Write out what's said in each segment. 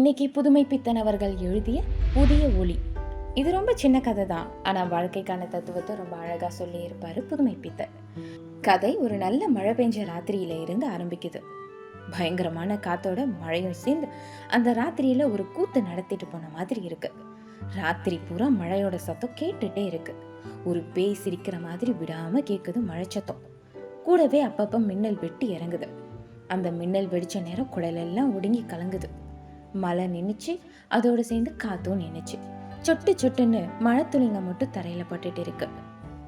இன்னைக்கு புதுமை பித்தன் அவர்கள் எழுதிய புதிய ஒளி. இது ரொம்ப சின்ன கதை தான் ஆனால் வாழ்க்கைக்கான தத்துவத்தை ரொம்ப அழகாக சொல்லியிருப்பார் புதுமை பித்தன் கதை ஒரு நல்ல மழை பெஞ்ச ராத்திரியில இருந்து ஆரம்பிக்குது. பயங்கரமான காத்தோட மழையும் சேர்ந்து அந்த ராத்திரியில ஒரு கூத்து நடத்திட்டு போன மாதிரி இருக்கு. ராத்திரி பூரா மழையோட சத்தம் கேட்டுட்டே இருக்கு. ஒரு பேய் சிரிக்கிற மாதிரி விடாம கேட்குது மழை சத்தம். கூடவே அப்பப்ப மின்னல் வெட்டி இறங்குது. அந்த மின்னல் வெடிச்ச நேரம் குடலெல்லாம் ஒடுங்கி கலங்குது. மழை நின்றுச்சு அதோடு சேர்ந்து காத்தும் நின்றுச்சு சொட்டு சொட்டுன்னு மழை துளிங்க மட்டும் தரையில் பட்டுட்டு இருக்கு.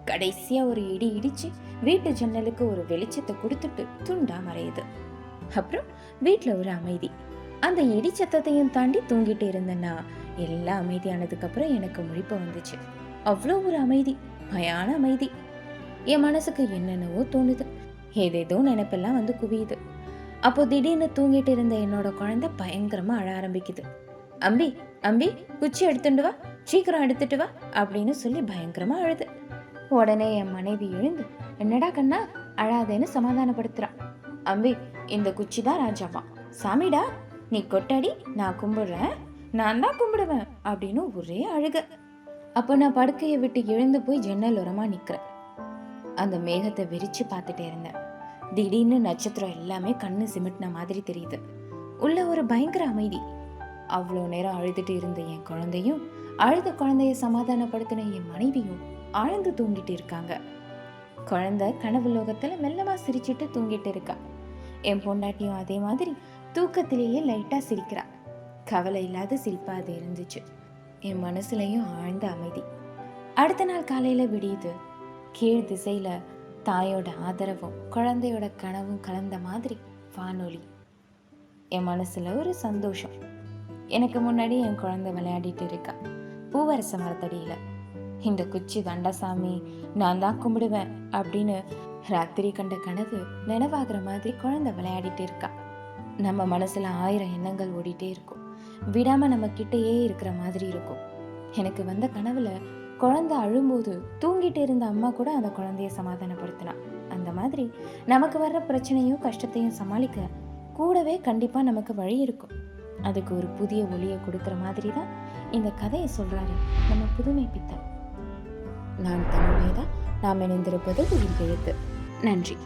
கடைசியாக ஒரு இடி இடிச்சு வீட்டு ஜன்னலுக்கு ஒரு வெளிச்சத்தை கொடுத்துட்டு துண்டா மறையுது. அப்புறம் வீட்டில் ஒரு அமைதி. அந்த இடி சத்தத்தையும் தாண்டி தூங்கிட்டு இருந்தேன்னா எல்லாம் அமைதியானதுக்கப்புறம் எனக்கு முழிப்பு வந்துச்சு. அவ்வளோ ஒரு அமைதி பயான அமைதி. என் மனசுக்கு என்னென்னவோ தோணுது. ஏதேதோ நினைப்பெல்லாம் வந்து குவியுது. அப்போ திடீர்னு தூங்கிட்டு இருந்த என்னோட குழந்தை பயங்கரமா அழ ஆரம்பிக்குது. அம்பி அம்பி குச்சி எடுத்துட்டு வா சீக்கிரம் எடுத்துட்டு வா அப்படின்னு சொல்லி பயங்கரமா அழுது. உடனே என் மனைவி எழுந்து என்னடா கண்ணா அழாதேன்னு சமாதானப்படுத்துறான் அம்பி இந்த குச்சி தான் ராஜாவா. சாமிடா நீ கொட்டாடி நான் கும்பிடுறேன் நான் தான் கும்பிடுவேன் அப்படின்னு ஒரே அழுக. அப்போ நான் படுக்கையை விட்டு எழுந்து போய் ஜன்னல் ஓரமா நிற்கிறேன் அந்த மேகத்தை விரிச்சு பார்த்துட்டே இருந்தேன். திடீர்னு நட்சத்திரம் எல்லாமே கண்ணு சிமிட்டின மாதிரி தெரியுது. உள்ள ஒரு பயங்கர அமைதி. அவ்வளோ நேரம் அழுதுட்டு இருந்த என் குழந்தையும் அழுத குழந்தைய சமாதானப்படுத்தின என் மனைவியும் ஆழ்ந்து தூங்கிட்டு இருக்காங்க. குழந்தை கனவு லோகத்தில் மெல்லமாக சிரிச்சிட்டு தூங்கிட்டு இருக்கா. என் பொண்டாட்டியும் அதே மாதிரி தூக்கத்திலேயே லைட்டாக சிரிக்கிறா. கவலை இல்லாத சிரிப்பாக அது இருந்துச்சு. என் மனசுலையும் ஆழ்ந்த அமைதி. அடுத்த நாள் காலையில் விடியுது. கீழ் திசையில் தாயோட ஆதரவும் குழந்தையோட கனவும் கலந்த மாதிரி வானொலி. என் மனசில் ஒரு சந்தோஷம். எனக்கு முன்னாடி என் குழந்தை விளையாடிட்டு இருக்கா. பூவரச மரத்தடியில. இந்த குச்சி தண்டசாமி நான் தான் கும்பிடுவேன் அப்படின்னு ராத்திரி கண்ட கனவு நினைவாகிற மாதிரி குழந்தை விளையாடிட்டு இருக்கா. நம்ம மனசில் ஆயிரம் எண்ணங்கள் ஓடிட்டே இருக்கும். விடாமல் நம்ம கிட்டேயே இருக்கிற மாதிரி இருக்கும். எனக்கு வந்த கனவில் குழந்தை அழும்போது தூங்கிட்டு இருந்த அம்மா கூட அந்த குழந்தைய சமாதானப்படுத்தினா. அந்த மாதிரி நமக்கு வர்ற பிரச்சனையும் கஷ்டத்தையும் சமாளிக்க கூடவே கண்டிப்பாக நமக்கு வழி இருக்கும். அதுக்கு ஒரு புதிய ஒளியை கொடுக்குற மாதிரி தான் இந்த கதையை சொல்கிறாரு நம்ம புதுமை பித்தன். நான் தன்னுடையதா நாம் இணைந்திருப்பது உயிர் எழுத்து. நன்றி.